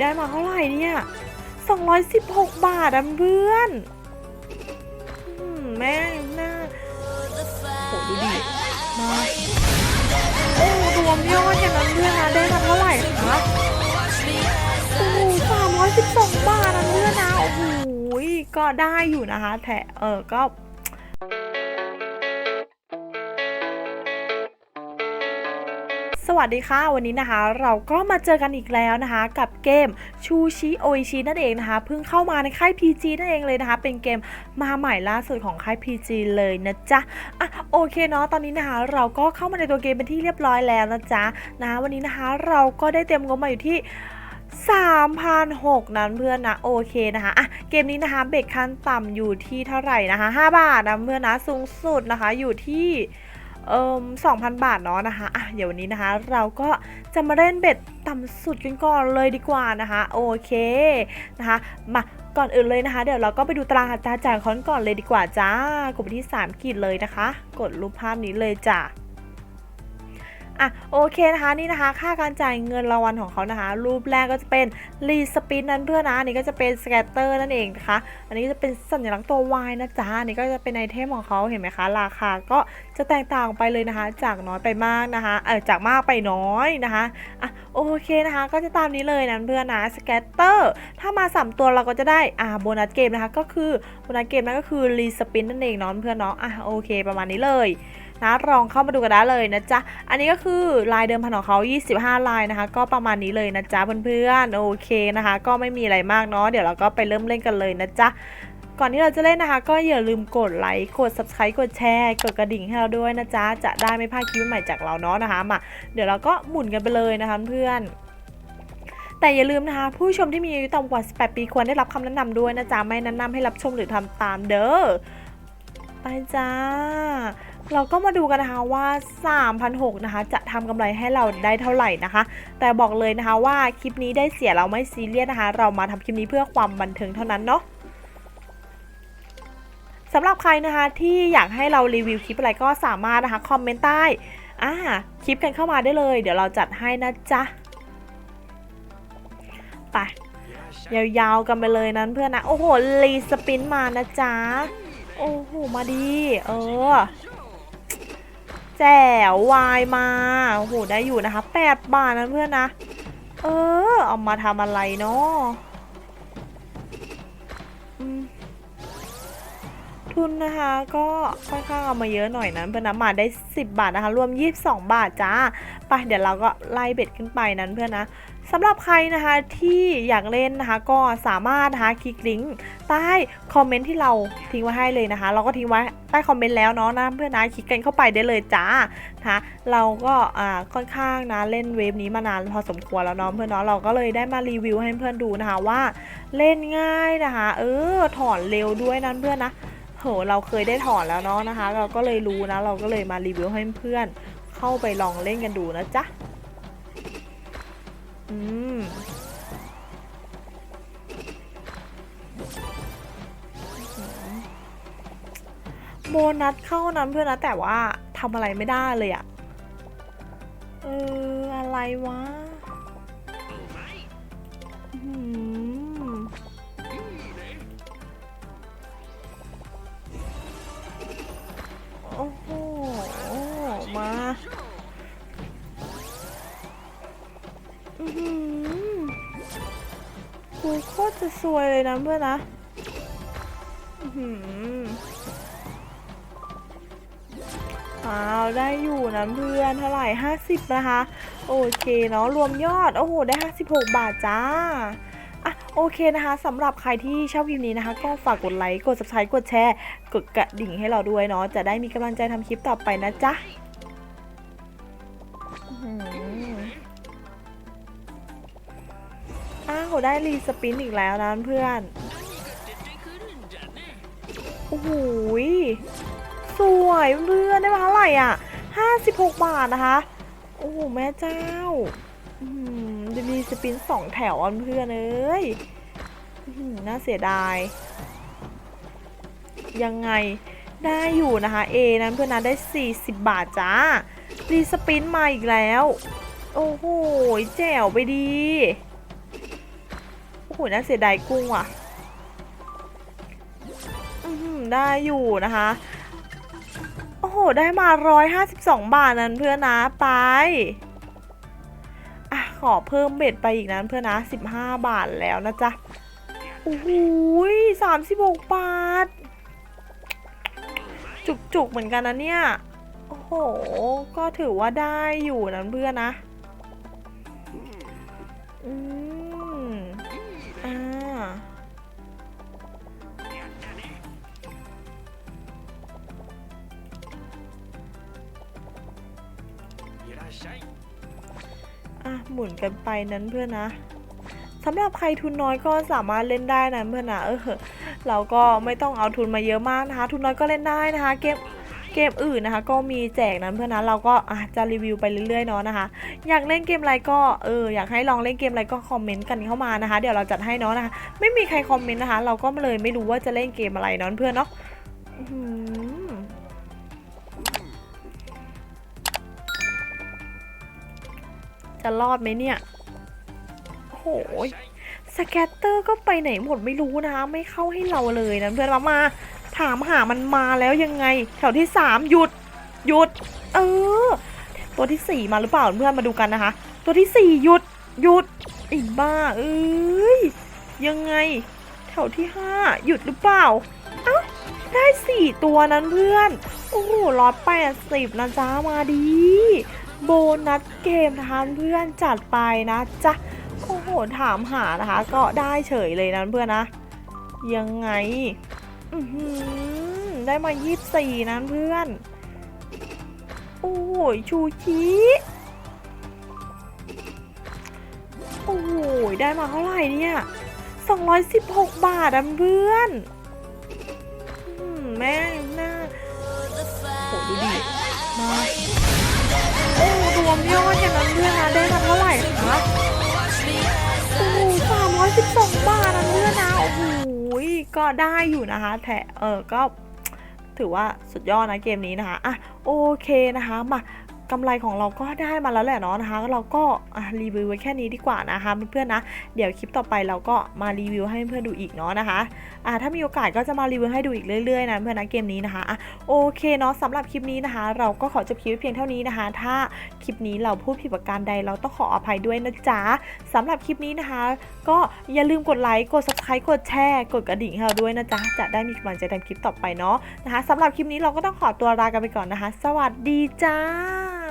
ได้มาเท่าไหร่เนี่ย216 บาทอะเพื่อนแม่งน่าโหดูดิมาโอ้รวมยอดอย่างนั้นเพื่อนนะได้มาเท่าไหร่คะโอ้สามร้อยสิบสองบาทนะเพื่อนนะโอ้โหก็ได้อยู่นะคะแถเออก็ สวัสดีค่ะ วันนี้นะคะ เราก็มาเจอกันอีกแล้วนะคะ กับเกมชูชิโอชินั่นเองนะคะเพิ่งเข้ามาในค่าย PG นั่นเองเลยนะคะ เป็นเกมมาใหม่ล่าสุดของค่าย PG เลยนะจ๊ะอะโอเคเนาะตอนนี้นะคะ เราก็เข้ามาในตัวเกมเป็นที่เรียบร้อยแล้วนะจ๊ะนะวันนี้นะคะเราก็ได้เต็มงบมาอยู่ที่3,006นั้นเพื่อนนะโอเคนะคะอะเกมนี้นะคะเบรกขั้นต่ำอยู่ที่เท่าไหร่นะคะ 5 บาทนะเพื่อนนะสูงสุดนะคะอยู่ที่ เอ่อ2,000บาทเนาะนะคะอะเดี๋ยววันนี้นะคะ เราก็จะมาเล่นเบ็ดต่ำสุดกันก่อนเลยดีกว่านะคะ โอเคนะคะมาก่อนอื่นเลยนะคะ เดี๋ยวเราก็ไปดูตารางอัตราจ่ายขอนก่อนเลยดีกว่าจ้ากดไปที่ 3 ขีดเลยนะคะ กดรูปภาพนี้เลยจ้า อะโอเคนะคะนี่นะคะ ค่าการจ่ายเงินรางวัลของเขานะคะ รูปแรกก็จะเป็นรีสปินนั้นเพื่อนนะอันนี้ก็จะเป็นสแกตเตอร์นั่นเองนะคะ อันนี้จะเป็นสัญลักษณ์ตัว Y นะจ๊ะอันนี้ก็จะเป็นไอเทมของเขาเห็นไหมคะ ราคาก็จะแตกต่างไปเลยนะคะ จากน้อยไปมากนะคะเออจากมากไปน้อยนะคะอะโอเคนะคะ ก็จะตามนี้เลยนะเพื่อนนะสแกตเตอร์ถ้ามาสามตัวเราก็จะได้อ่าโบนัสเกมนะคะก็คือโบนัสเกมนั่นก็คือรีสปินนั่นเองเนาะเพื่อนเนาะอะโอเคประมาณนี้เลย นะลองเข้ามาดูกันได้เลยนะจ๊ะ อันนี้ก็คือลายเดิมพันของเขา 25 ลายนะคะ ก็ประมาณนี้เลยนะจ๊ะเพื่อนๆ โอเคนะคะ ก็ไม่มีอะไรมากเนาะ เดี๋ยวเราก็ไปเริ่มเล่นกันเลยนะจ๊ะก่อนที่เราจะเล่นนะคะ ก็อย่าลืมกดไลค์กด subscribe กดแชร์กดกระดิ่งให้เราด้วยนะจ๊ะ จะได้ไม่พลาดคลิปใหม่จากเราเนาะนะคะมาเดี๋ยวเราก็หมุนกันไปเลยนะคะเพื่อนแต่อย่าลืมนะคะ ผู้ชมที่มีอายุต่ำกว่า 18 ปีควรได้รับคำแนะนำด้วยนะจ๊ะ ไม่แนะนำให้รับชมหรือทำตามเด้อไปจ้า เราก็มาดูกันนะคะว่า3,600นะคะ จะทำกำไรให้เราได้เท่าไหร่นะคะ แต่บอกเลยนะคะว่าคลิปนี้ได้เสียเราไม่ซีเรียสนะคะ เรามาทำคลิปนี้เพื่อความบันเทิงเท่านั้นเนาะสำหรับใครนะคะที่อยากให้เรารีวิวคลิปอะไรก็สามารถนะคะคอมเมนต์ใต้อ่าคลิปกันเข้ามาได้เลย เดี๋ยวเราจัดให้นะจ๊ะไปยาวๆกันไปเลยนั้นเพื่อนนะ โอ้โหรีสปินมานะจ๊ะ โอ้โห มาดี เออ แจ๋ววายมาโอ้โหได้อยู่นะคะแปดบาทนะเพื่อนนะ เออ เอามาทำอะไรเนาะทุนนะคะก็ค่อนข้างเอามาเยอะหน่อยนะเพื่อนนะมาได้ 10 บาทนะคะ รวม 22 บาทจ้า ไปเดี๋ยวเราก็ไล่เบ็ดขึ้นไปนั้นเพื่อนนะ สำหรับใครนะคะที่อยากเล่นนะคะก็สามารถนะคะคลิกลิงก์ใต้คอมเมนต์ที่เราทิ้งไว้ให้เลยนะคะ เราก็ทิ้งไว้ใต้คอมเมนต์แล้วเนาะนะเพื่อนนะคลิกกันเข้าไปได้เลยจ้านะคะเราก็อ่าค่อนข้างนะเล่นเวฟนี้มานานพอสมควรแล้วเนาะเพื่อนเนาะเราก็เลยได้มารีวิวให้เพื่อนดูนะคะว่าเล่นง่ายนะคะ เออถอนเร็วด้วยนั้นเพื่อนนะโหเราเคยได้ถอนแล้วเนาะนะคะ เราก็เลยรู้นะ เราก็เลยมารีวิวให้เพื่อนเข้าไปลองเล่นกันดูนะจ๊ะ อืมโบนัสเข้านั้นเพื่อนนะแต่ว่าทำอะไรไม่ได้เลยอะเออ อะไรวะ ซวยเลยนะเพื่อนนะอือหืออ้าวได้อยู่นะเพื่อนเท่าไหร่50นะคะ โอเคเนาะรวมยอด โอ้โห ได้56บาทจ้าอะโอเคนะคะสำหรับใครที่ชอบคลิปนี้นะคะ ก็ฝากกดไลค์กด subscribe กดแชร์กดกระดิ่งให้เราด้วยเนาะจะได้มีกำลังใจทำคลิปต่อไปนะจ๊ะ อ้าวได้รีสปินอีกแล้วนะเพื่อน โอ้โหสวยเพื่อนได้มาเท่าไหร่อะ56บาทนะคะ โอ้โหแม่เจ้าจะมีสปินสองแถวอันเพื่อนเอ้ยน่าเสียดาย ยังไงได้อยู่นะคะ A นั้นเพื่อนนั้นได้ 40 บาทจ้ารีสปินมาอีกแล้ว โอ้โหแจ๋วไปดี อ้โหน่าเสียดายกุ้งอะอือหือได้อยู่นะคะ โอ้โห ได้มา 152 บาทนั้นเพื่อนนะไปอะขอเพิ่มเบ็ดไปอีกนั้นเพื่อนนะ 15 บาทแล้วนะจ๊ะโอ้โห36 บาท จุกๆเหมือนกันนะเนี่ย โอ้โห ก็ถือว่าได้อยู่นั้นเพื่อนนะ อืม อะหมุนกันไปนั้นเพื่อนนะสำหรับใครทุนน้อยก็สามารถเล่นได้นะเพื่อนนะเออเราก็ไม่ต้องเอาทุนมาเยอะมากนะคะ ทุนน้อยก็เล่นได้นะคะเกมเกมอื่นนะคะ ก็มีแจกนั้นเพื่อนนะเราก็อะจะรีวิวไปเรื่อยๆเนาะนะคะ อยากเล่นเกมอะไรก็เอออยากให้ลองเล่นเกมอะไรก็คอมเมนต์กันเข้ามานะคะ เดี๋ยวเราจัดให้เนาะนะคะ ไม่มีใครคอมเมนต์นะคะ เราก็เลยไม่รู้ว่าจะเล่นเกมอะไรเนาะเพื่อนเนาะ จะรอดไหมเนี่ยโอ้โหยสแกตเตอร์ก็ไปไหนหมดไม่รู้นะ ไม่เข้าให้เราเลยนะเพื่อนมามา ถามหามันมาแล้วยังไง แถวที่สามหยุดหยุด เออ ตัวที่สี่มาหรือเปล่าเพื่อนมาดูกันนะคะ ตัวที่สี่หยุดหยุดไอ้บ้าเอ้ยยังไง แถวที่ห้าหยุดหรือเปล่าเอ้าได้สี่ตัวนั้นเพื่อน โอ้โหร้อยแปดสิบนะจ๊ะมาดี โบนัสเกมนะคะเพื่อนจัดไปนะจ๊ะโอ้โหถามหานะคะ ก็ได้เฉยเลยนะเพื่อนนะ ยังไงได้มายี่สี่นะเพื่อน โอ้โหชูชีโอ้โหได้มาเท่าไหร่เนี่ย 216 บาทอะเพื่อนแม่งน่าโหดูดิมา 12 บาทนะเพื่อนนะ โอ้โห ก็ได้อยู่นะคะ แถเออก็ถือว่าสุดยอดนะเกมนี้นะคะ อะโอเคนะคะ มา กำไรของเราก็ได้มาแล้วแหละเนาะนะคะ เราก็รีวิวไว้แค่นี้ดีกว่านะคะ เพื่อนๆนะ เดี๋ยวคลิปต่อไปเราก็มารีวิวให้เพื่อนดูอีกเนาะนะคะอะถ้ามีโอกาสก็จะมารีวิวให้ดูอีกเรื่อยๆนะเพื่อนนะเกมนี้นะคะอะโอเคเนาะสำหรับคลิปนี้นะคะ เราก็ขอจบคลิปเพียงเท่านี้นะคะ ถ้าคลิปนี้เราพูดผิดประการใดเราต้องขออภัยด้วยนะจ๊ะสำหรับคลิปนี้นะคะ ก็อย่าลืมกดไลค์กด subscribe กดแชร์ กดกระดิ่งให้เราด้วยนะจ๊ะจะได้มีกำลังใจทำคลิปต่อไปเนาะนะคะสำหรับคลิปนี้เราก็ต้องขอตัวลากันไปก่อนนะคะ สวัสดีจ้า